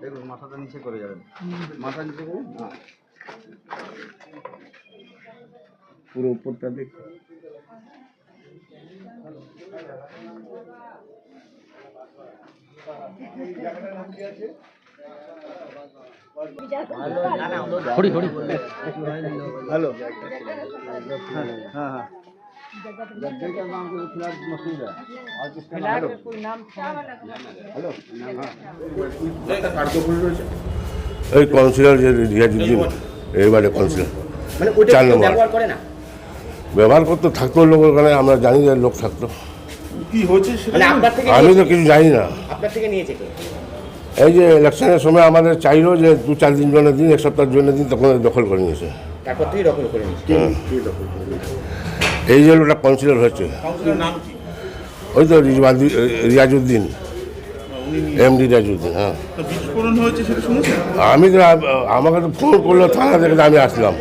দেখুন, মাথাটা নিচে করে যাবেন। মাথা নিচে করুন পুরো উপরটা দেখ জায়গাটার নাম কি আছে হ্যালো। এই কনসিলার যে রিয়াজুদ্দিন এবারে চার নম্বর। ব্যবহার করতে থাকতো লোক ওখানে আমরা জানি যে লোক থাকতো। কি হচ্ছে আমি তো কিছু জানি না। এই যে ইলেকশনের সময় আমাদের চাইলো যে দু চার দিন জন্য দিন এক সপ্তাহের জন্য দিন তখন দখল করে নিয়েছে। তারপর থেকে দখল করে নিয়েছে? এই যে ওটা কাউন্সিলর হয়েছে। কাউন্সিলর নাম কি? ওই তো রিজওয়াদি- রিয়াজুদ্দিন এমডি রিয়াজুদ্দিন হ্যাঁ তো বিস্ফোরণ হয়েছে সেটা শুনেছেন? আমি তো আমাকে তো ফোন করল থানা থেকে তো আমি আসলাম।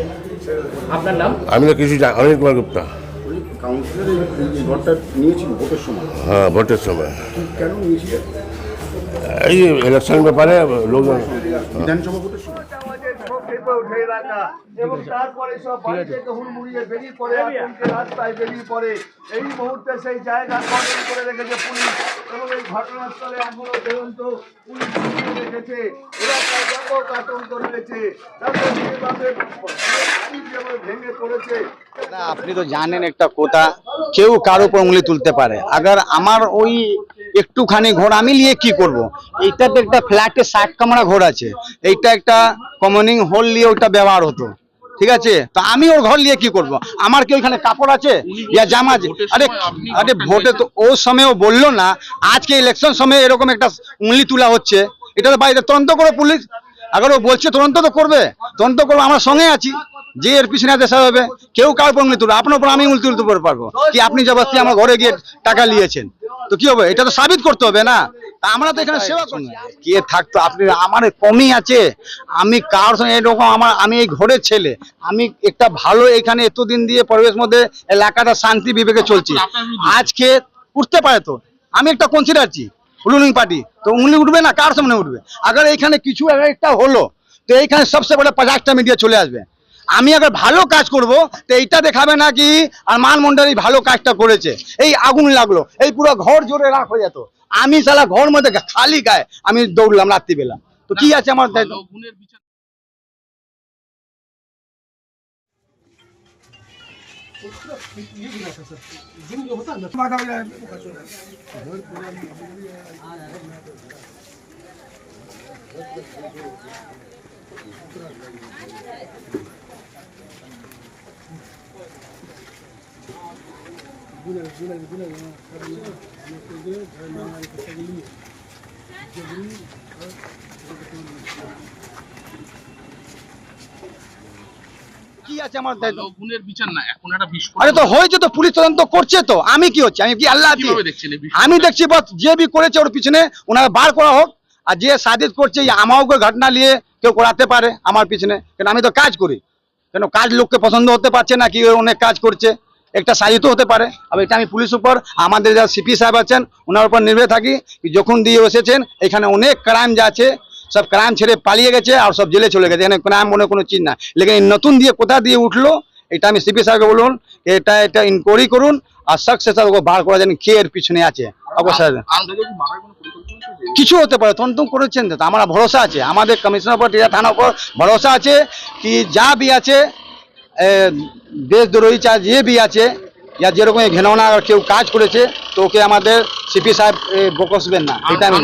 আপনার নাম? আমি তো কিছু জানি অনিল কুমার গুপ্তা। নিয়েছিল ভোটের সময়। হ্যাঁ ভোটের সময়। কেন নিয়েছিল এই ইলেকশন ব্যাপারে লোকজন বিধানসভা ভোটের সময় চেপে উঠে রাখা এবং তারপরে সব বাড়ি থেকে হুড়মুড়িয়ে বেরিয়ে পড়ে আতঙ্কে রাস্তায় বেরিয়ে পড়ে। এই মুহূর্তে সেই জায়গা কর্ডন করে রেখেছে পুলিশ। এবং এই ঘটনাস্থলে এখনও পর্যন্ত পুলিশ রেখেছে। এলাকায় ব্যাপক আতঙ্ক রয়েছে। তাদের যেভাবে ভেঙে পড়েছে। না আপনি তো জানেন একটা কথা। কেউ কারও উপর উঙ্গলি তুলতে পারে। আগার আমার ওই একটুখানি ঘর আমি নিয়ে কি করব। এইটা তো একটা ফ্ল্যাটে ষাট কামড়া ঘর আছে। এইটা একটা কমনিং হল নিয়ে ওটা ব্যবহার হতো। ঠিক আছে? তো আমি ওর ঘর নিয়ে কি করব। আমার কি ওইখানে কাপড় আছে? ইয়া জামা আছে? আরে আরে ভোটে তো ও সময় ও বলল না। আজকে ইলেকশন সময় এরকম একটা উঙ্গলি তোলা হচ্ছে। এটা তো বাইরে তদন্ত করো পুলিশ। আবার ও বলছে তদন্ত তো করবে। তদন্ত করব আমার সঙ্গে আছি। যে এর পিছনে দেশা হবে। কেউ কার উপর উঙ্গলি তুলবে? আপনার উপর আমি উঙ্গলি তুলতে পার- পারব? কি আপনি জবাস্তি আমার ঘরে গিয়ে টাকা নিয়েছেন তো কি হবে? এটা তো সাবিত করতে হবে, না? আমরা তো এখানে সেবা করি কে থাকতো? আপনি আমার কমই আছে। আমি কার সঙ্গে এরকম আমার, আমি এই ঘরের ছেলে। আমি একটা ভালো এখানে এতদিন দিয়ে পরিবেশ মধ্যে এলাকাটা শান্তি বিবেকে চলছি। আজকে উঠতে পারে তো। আমি একটা কনসিডারছি রুলিং পার্টি তো উনি উঠবে না? কার সামনে উঠবে? আগে এখানে কিছু একটা হলো। তো এইখানে সবচেয়ে বড় পঞ্চাশটা মিডিয়া চলে আসবে। আমি আগে ভালো কাজ করব, তো এইটা দেখাবে না কি আর মান মন্ডল এই ভালো কাজটা করেছে। এই আগুন লাগল, এই পুরো ঘর জোরে রাখ হয়ে যেত। আমি সালা ঘর মধ্যে খালি গায়ে আমি দৌড়লাম রাত্রিবেলা। তো কি আছে আমার দায়িত্ব? কি আছে আমার দায়িত্ব? গুণের বিচার না এখন একটা বিস্ফোরণ আরে তো হয়েছে তো পুলিশ তদন্ত করছে তো আমি কি হচ্ছে আমি কি আল্লাহ? আমি দেখছি বাস যে বি করেছে ওর পিছনে ওনারা বার করা হোক আর যে সাজিদ করছে আমাকে ঘটনা নিয়ে কেউ করাতে পারে আমার পিছনে কেন আমি তো কাজ করি কেন কাজ লোককে পছন্দ হতে পারছে না কি অনেক কাজ করছে একটা সাজিত হতে পারে আর এটা আমি পুলিশ উপর আমাদের যা সিপি সাহেব আছেন ওনার উপর নির্ভর থাকি যখন দিয়ে এসেছেন এখানে অনেক ক্রাইম যা আছে সব ক্রাইম ছেড়ে পালিয়ে গেছে আর সব জেলে চলে গেছে এখানে ক্রাইম মনে কোনো চিন্তা নাই লেকিন নতুন দিয়ে কোথা দিয়ে উঠল এটা আমি সিপি সাহেবকে বলুন এটা এটা ইনকোয়ারি করুন আর সাকসেস বার করা জানি কে এর পিছনে আছে অবশ্যই কিছু হতে পারে তদন্ত করেছেন আমার ভরসা আছে। আমাদের কমিশনার উপর টিরা থানার উপর ভরসা আছে কি যা বি আছে দেশদ্রোহী চা যে বি আছে ইয়া যেরকম এই ঘেননা কেউ কাজ করেছে তো ওকে আমাদের সিপি সাহেব বকসবেন না এটা আমি